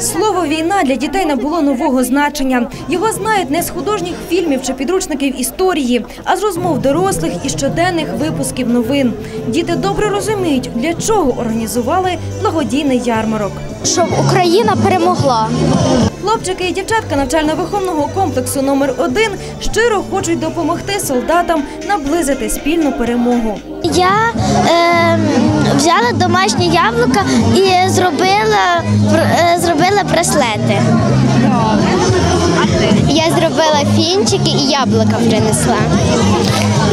Слово війна для дітей набуло нового значення. Його знають не з художніх фільмів чи підручників історії, а з розмов дорослих і щоденних випусків новин. Діти добре розуміють, для чого організували благодійний ярмарок. щоб Україна перемогла. Хлопчики і дівчатка навчально-виховного комплексу номер 1 щиро хочуть допомогти солдатам наблизити спільну перемогу. Я е, взяла домашнє яблука і зробила, е, зробила браслети. Я зробила фінчики і яблука принесла.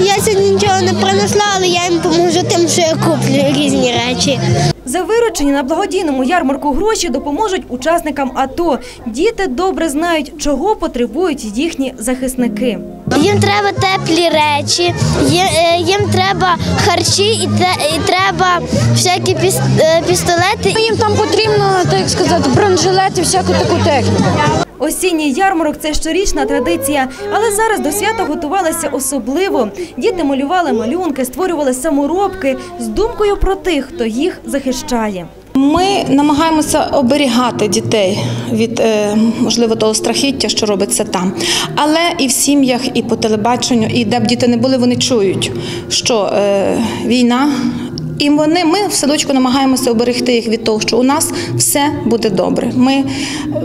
Я сьогодні нічого не принесла, але я їм поможу тим, що я куплю різні речі. За виручені на благодійному ярмарку гроші допоможуть учасникам АТО. Діти добре знають, чого потребують їхні захисники. Їм треба теплі речі, їм, е, їм треба харчі і, те- і треба всякі е, пістолети. Їм там потрібно, так сказати, бронежилет і всяку таку техніку. Осінній ярмарок це щорічна традиція, але зараз до свята готувалися особливо. Діти малювали малюнки, створювали саморобки з думкою про тих, хто їх захищає. Ми намагаємося оберігати дітей від е, можливо того страхіття, що робиться там. Але і в сім'ях, і по телебаченню, і де б діти не були, вони чують, що е, війна. І вони, ми в садочку намагаємося оберегти їх від того, що у нас все буде добре. Ми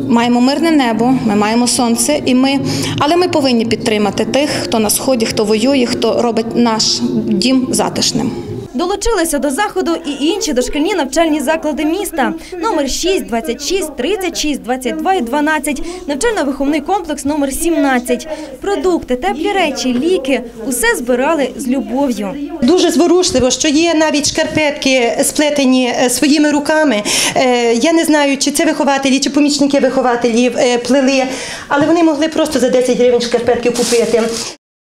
маємо мирне небо, ми маємо сонце, і ми, але ми повинні підтримати тих, хто на сході, хто воює, хто робить наш дім затишним. Долучилися до заходу і інші дошкільні навчальні заклади міста. Номер 6, 26, 36, 22 і 12. Навчально-виховний комплекс номер 17. Продукти, теплі речі, ліки – усе збирали з любов'ю. Дуже зворушливо, що є навіть шкарпетки сплетені е, своїми руками. Е, Я не знаю, чи це вихователі, чи помічники вихователів е, плели, але вони могли просто за 10 гривень шкарпетки купити.